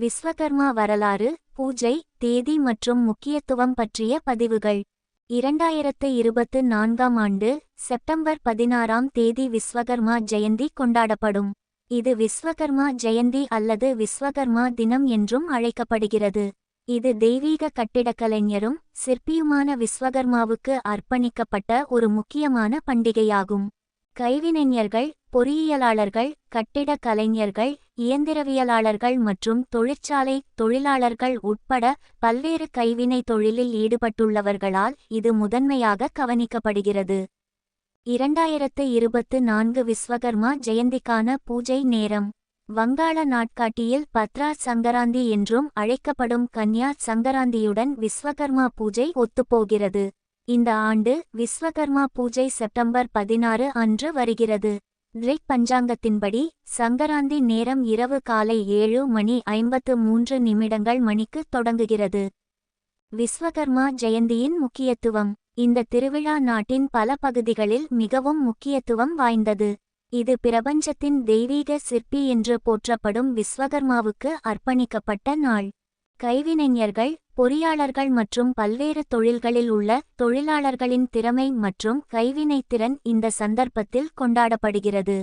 விஸ்வகர்மா வரலாறு பூஜை தேதி மற்றும் முக்கியத்துவம் பற்றிய பதிவுகள். இரண்டாயிரத்து இருபத்து நான்காம் ஆண்டு செப்டம்பர் பதினாறாம் தேதி விஸ்வகர்மா ஜெயந்தி கொண்டாடப்படும். இது விஸ்வகர்மா ஜெயந்தி அல்லது விஸ்வகர்மா தினம் என்றும் அழைக்கப்படுகிறது. இது தெய்வீக கட்டிடக்கலைஞரும் சிற்பியுமான விஸ்வகர்மாவுக்கு அர்ப்பணிக்கப்பட்ட ஒரு முக்கியமான பண்டிகையாகும். கைவினைஞர்கள் பொறியியலாளர்கள் கட்டிட கலைஞர்கள் இயந்திரவியலாளர்கள் மற்றும் தொழிற்சாலை தொழிலாளர்கள் உட்பட பல்வேறு கைவினை தொழிலில் ஈடுபட்டுள்ளவர்களால் இது முதன்மையாக கவனிக்கப்படுகிறது. இரண்டாயிரத்து இருபத்து நான்கு விஸ்வகர்மா ஜெயந்திக்கான பூஜை நேரம். வங்காள நாட்காட்டியில் பத்ரா சங்கராந்தி என்றும் அழைக்கப்படும் கன்யா சங்கராந்தியுடன் விஸ்வகர்மா பூஜை ஒத்துப்போகிறது. இந்த ஆண்டு விஸ்வகர்மா பூஜை செப்டம்பர் பதினாறு அன்று வருகிறது. ரிக் பஞ்சாங்கத்தின்படி சங்கராந்தி நேரம் இரவு காலை ஏழு மணி ஐம்பத்து மூன்று நிமிடங்கள் மணிக்கு தொடங்குகிறது. விஸ்வகர்மா ஜெயந்தியின் முக்கியத்துவம். இந்த திருவிழா நாட்டின் பல பகுதிகளில் மிகவும் முக்கியத்துவம் வாய்ந்தது. இது பிரபஞ்சத்தின் தெய்வீக சிற்பி என்று போற்றப்படும் விஸ்வகர்மாவுக்கு அர்ப்பணிக்கப்பட்ட நாள். கைவினைஞர்கள் பொறியாளர்கள் மற்றும் பல்வேறு தொழில்களில் உள்ள தொழிலாளர்களின் திறமை மற்றும் கைவினைத்திறன் இந்த சந்தர்ப்பத்தில் கொண்டாடப்படுகிறது.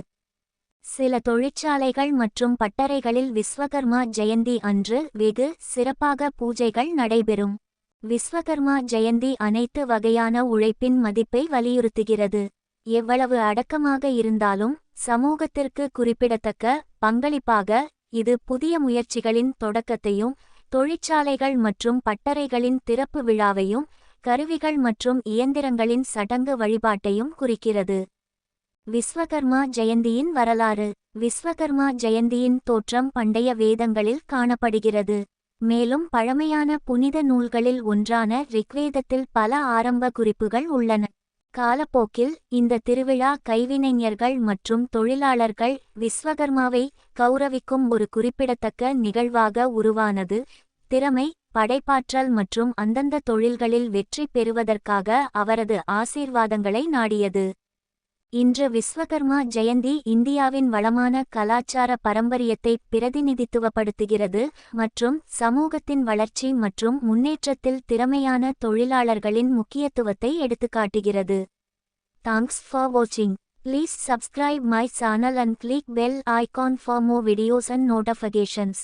சில தொழிற்சாலைகள் மற்றும் பட்டறைகளில் விஸ்வகர்மா ஜெயந்தி அன்று வெகு சிறப்பாக பூஜைகள் நடைபெறும். விஸ்வகர்மா ஜெயந்தி அனைத்து வகையான உழைப்பின் மதிப்பை வலியுறுத்துகிறது. எவ்வளவு அடக்கமாக இருந்தாலும் சமூகத்திற்கு குறிப்பிடத்தக்க பங்களிப்பாக இது புதிய முயற்சிகளின் தொடக்கத்தையும் தொழிற்சாலைகள் மற்றும் பட்டறைகளின் திறப்பு விழாவையும் கருவிகள் மற்றும் இயந்திரங்களின் சடங்கு வழிபாட்டையும் குறிக்கிறது. விஸ்வகர்மா ஜெயந்தியின் வரலாறு. விஸ்வகர்மா ஜெயந்தியின் தோற்றம் பண்டைய வேதங்களில் காணப்படுகிறது. மேலும் பழமையான புனித நூல்களில் ஒன்றான ரிக்வேதத்தில் பல ஆரம்ப குறிப்புகள் உள்ளன. காலப்போக்கில் இந்த திருவிழா கைவினைஞர்கள் மற்றும் தொழிலாளர்கள் விஸ்வகர்மாவை கௌரவிக்கும் ஒரு குறிப்பிடத்தக்க நிகழ்வாக உருவானது. திறமை படைப்பாற்றல் மற்றும் அந்தந்த தொழில்களில் வெற்றி பெறுவதற்காக அவரது ஆசீர்வாதங்களை நாடியது. இன்று விஸ்வகர்மா ஜெயந்தி இந்தியாவின் வளமான கலாச்சார பரம்பரியத்தை பிரதிநிதித்துவப்படுத்துகிறது மற்றும் சமூகத்தின் வளர்ச்சி மற்றும் முன்னேற்றத்தில் திறமையான தொழிலாளர்களின் முக்கியத்துவத்தை எடுத்துக்காட்டுகிறது. தேங்க்ஸ் ஃபார் வாட்சிங் please subscribe my channel and click bell icon for more videos and notifications